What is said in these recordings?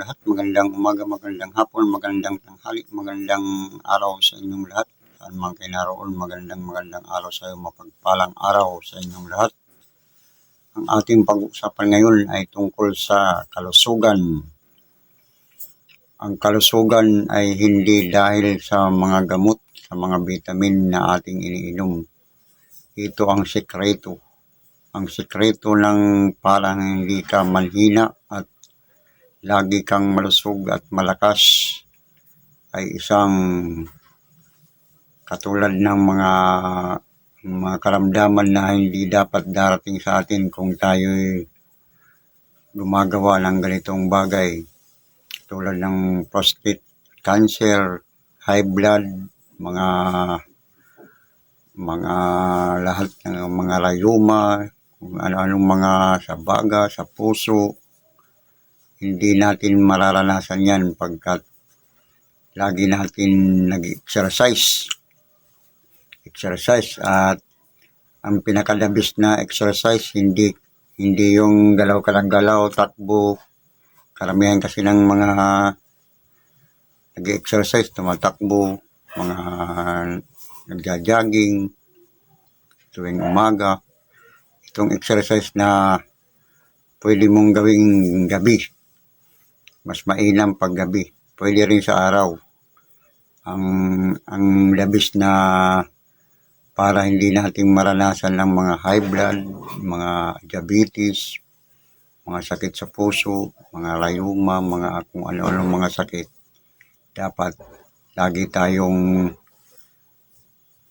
lahat. Magandang umaga, magandang hapon, magandang tanghali, magandang araw sa inyong lahat. Saan man kayo naroon, magandang magandang araw sa iyo, mapagpalang araw sa inyong lahat. Ang ating pag-uusapan ngayon ay tungkol sa kalusugan. Ang kalusugan ay hindi dahil sa mga gamot, sa mga vitamin na ating iniinom. Ito ang sekreto. Ang sekreto ng parang hindi ka manhina at lagi kang malusog at malakas ay isang katulad ng mga mga karamdaman na hindi dapat darating sa atin kung tayo gumagawa ng ganitong bagay. Tulad ng prostate cancer, high blood, mga mga lahat ng mga rayuma, kung ano-anong mga sa baga, sa puso, hindi natin mararanasan yan pagkat lagi natin nag-exercise. Exercise at ang pinakadabis na exercise hindi hindi yung galaw ka ng galaw, takbo. Karamihan kasi ng mga nag-exercise, tumatakbo, mga nagja-jogging tuwing umaga. Itong exercise na pwede mong gawing gabi mas mainam pag gabi. Pwede rin sa araw. Ang, ang labis na para hindi natin maranasan ng mga high blood, mga diabetes, mga sakit sa puso, mga rayuma, mga kung ano-ano mga sakit. Dapat lagi tayong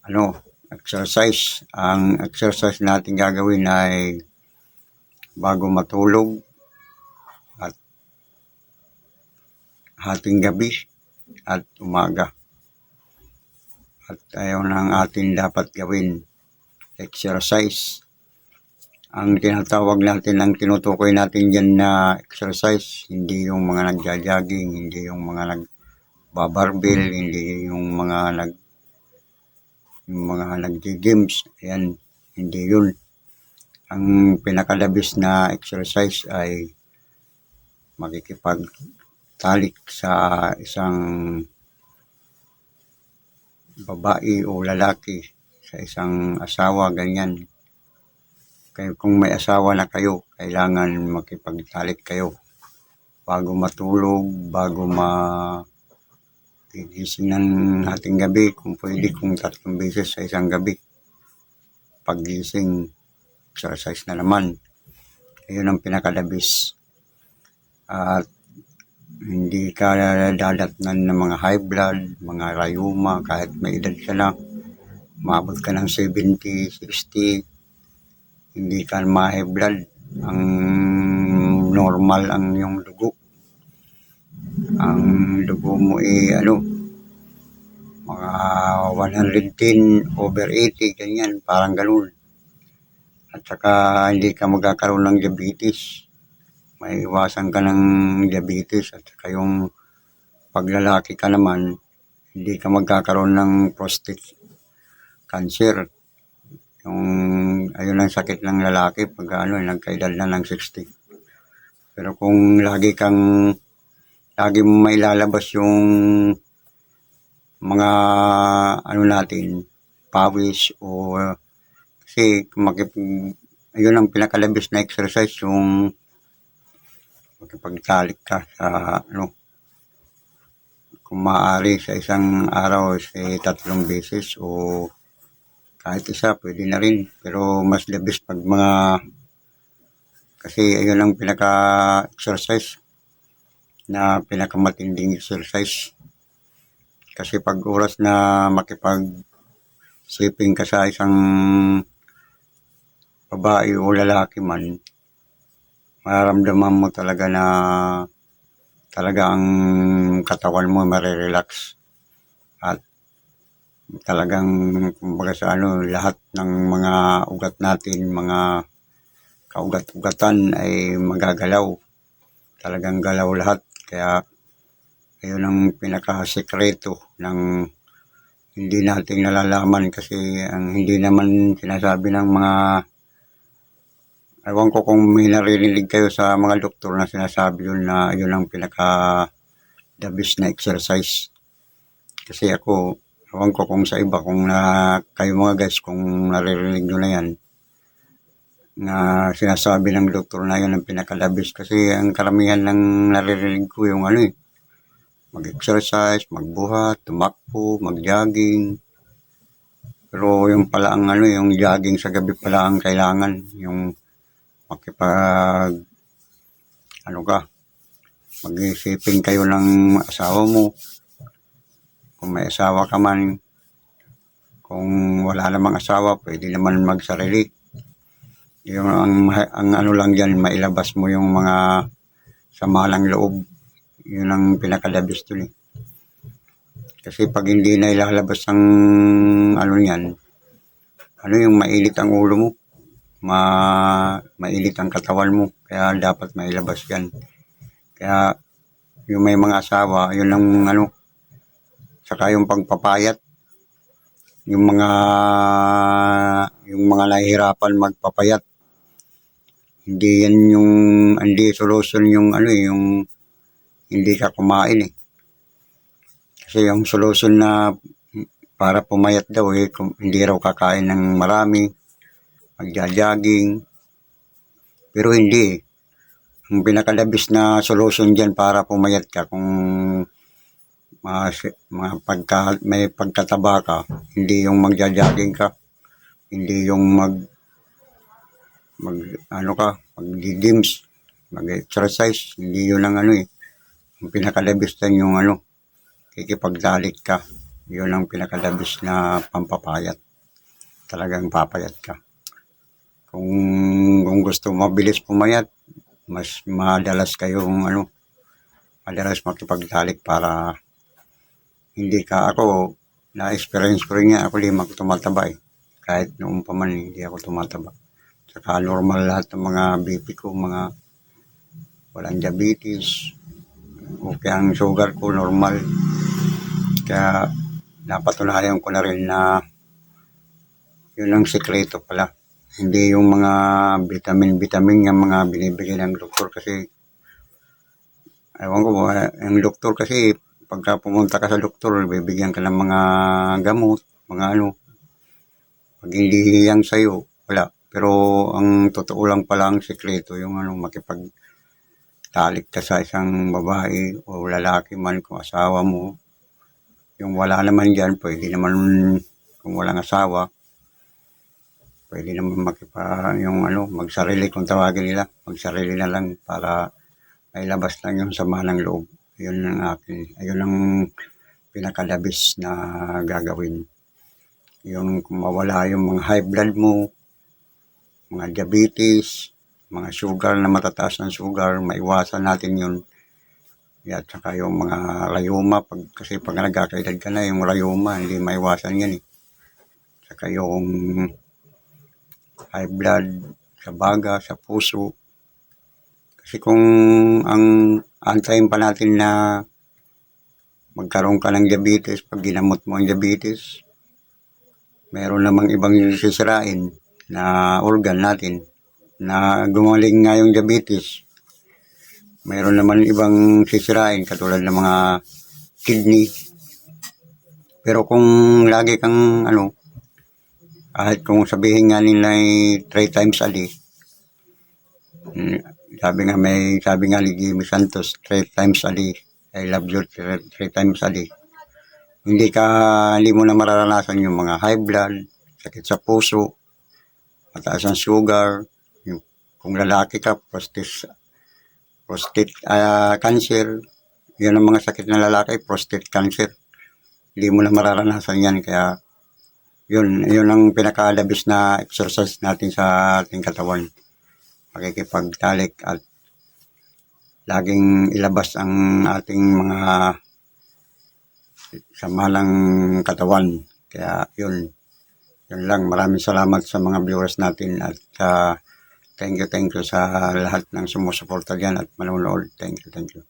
ano, exercise. Ang exercise natin gagawin ay bago matulog, hating gabi at umaga. At ayaw na ang atin dapat gawin, exercise. Ang tinatawag natin, ang tinutukoy natin dyan na exercise, hindi yung mga nagja-jogging, hindi yung mga nagbabarbil, hindi yung mga nag yung mga nag-games, ayan, hindi yun. Ang pinakalabis na exercise ay makikipag talik sa isang babae o lalaki sa isang asawa, ganyan. Kaya kung may asawa na kayo, kailangan makipagtalik kayo bago matulog, bago ma gigising ng gabi, kung pwede kung tatlong beses sa isang gabi. Paggising, exercise na naman. Ayun ang pinakadabis. At hindi ka dadatnan ng mga high blood, mga rayuma, kahit may edad ka na, maabot ka ng 70, 60, hindi ka ma-high blood. Ang normal ang yung dugo. Ang dugo mo ay ano, mga 110 over 80, ganyan, parang ganun. At saka hindi ka magkakaroon ng diabetes may iwasan ka ng diabetes at saka yung paglalaki ka naman, hindi ka magkakaroon ng prostate cancer. Yung, ayun ang sakit ng lalaki pag ano, nagkaedad na ng 60. Pero kung lagi kang, lagi may lalabas yung mga, ano natin, pawis o, kasi makip, ayun ang pinakalabis na exercise, yung makipagtalik ka sa ano kung maaari sa isang araw sa tatlong beses o kahit isa pwede na rin. Pero mas labis pag mga kasi ayun ang pinaka exercise na pinakamatinding exercise. Kasi pag oras na makipag sleeping ka sa isang babae o lalaki man mararamdaman mo talaga na talaga ang katawan mo marirelax. At talagang kumbaga sa ano lahat ng mga ugat natin mga kaugat-ugatan ay magagalaw. Talagang galaw lahat. Kaya ayun ang pinakasekreto ng hindi natin nalalaman kasi ang hindi naman sinasabi ng mga Ewan ko kung may naririnig kayo sa mga doktor na sinasabi yun na yun ang pinaka the best na exercise. Kasi ako, ewan ko kung sa iba, kung na, kayo mga guys, kung naririnig nyo na yan, na sinasabi ng doktor na yun ang pinakalabis. Kasi ang karamihan ng naririnig ko yung ano eh, mag-exercise, magbuhat, tumakbo, mag-jogging. Pero yung pala ang ano, yung jogging sa gabi pala ang kailangan. Yung makipag, ano ka, mag-isipin kayo ng asawa mo. Kung may asawa ka man, kung wala namang asawa, pwede naman magsarili. Yung ang, ang ano lang yan, mailabas mo yung mga sama ng loob. Yun ang pinakadabis dun eh. Kasi pag hindi na ilalabas ang ano yan, ano yung mainit ang ulo mo, ma mainit ang katawan mo, kaya dapat mailabas yan. Kaya yung may mga asawa, yun ang ano, saka yung pagpapayat, yung mga yung mga nahihirapan magpapayat. Hindi yan yung hindi solution yung ano eh, yung hindi ka kumain eh. Kasi yung solution na para pumayat daw eh, kung hindi raw kakain ng marami, magja-jogging. Pero hindi. Ang pinakalabis na solution dyan para pumayat ka kung mga, mga pagka, may pagkataba ka, hindi yung magja-jogging ka, hindi yung mag mag ano ka, mag-gyms, mag-exercise, hindi yun ang ano eh. Ang pinakalabis din yung ano, kikipagdalit ka. Yun ang pinakalabis na pampapayat. Talagang papayat ka. Kung, kung gusto mabilis pumayat, mas madalas kayong ano, madalas makipagdalik para hindi ka ako, na-experience ko rin nga ako di magtumataba eh. Kahit noong pa man hindi ako tumataba. Saka normal lahat ng mga BP ko, mga walang diabetes, okay ang sugar ko, normal. Kaya napatunayan ko na rin na yun ang sikreto pala. Hindi yung mga vitamin-vitamin yung mga binibigay ng doktor kasi ewan ko, ang doktor kasi pagka pumunta ka sa doktor, bibigyan ka ng mga gamot, mga ano. Pag hindi yan sa'yo, wala. Pero ang totoo lang pala ang sikreto, yung ano, makipag talik ka sa isang babae o lalaki man kung asawa mo. Yung wala naman dyan, pwede naman kung walang asawa, pwede naman makipa yung ano, magsarili kung tawagin nila, magsarili na lang para mailabas lang yung sama ng loob. Yun ang akin, ayun ang pinakalabis na gagawin. Yung mawala yung mga high blood mo, mga diabetes, mga sugar na matataas ng sugar, maiwasan natin yun. At saka yung mga rayuma, pag, kasi pag nagkakaedad ka na, yung rayuma, hindi maiwasan yan eh. Saka yung high blood sa baga, sa puso. Kasi kung ang antayin pa natin na magkaroon ka ng diabetes, pag ginamot mo ang diabetes, meron namang ibang sisirain na organ natin na gumaling nga yung diabetes. Mayroon naman ibang sisirain katulad ng mga kidney. Pero kung lagi kang ano, kahit kung sabihin nga nila three times a day, mm, sabi nga may, sabi nga ni Jimmy Santos, three times a day, I love you three, three times a day. Hindi ka, hindi mo na mararanasan yung mga high blood, sakit sa puso, mataas ang sugar, yung, kung lalaki ka, prostate, prostate ah, cancer, yun ang mga sakit ng lalaki, prostate cancer. Hindi mo na mararanasan yan, kaya yun, yun ang pinakalabis na exercise natin sa ating katawan. Pakikipagtalik at laging ilabas ang ating mga samalang katawan. Kaya yun, yun lang. Maraming salamat sa mga viewers natin at sa thank you, thank you sa lahat ng sumusuporta dyan at manonood. Thank you, thank you.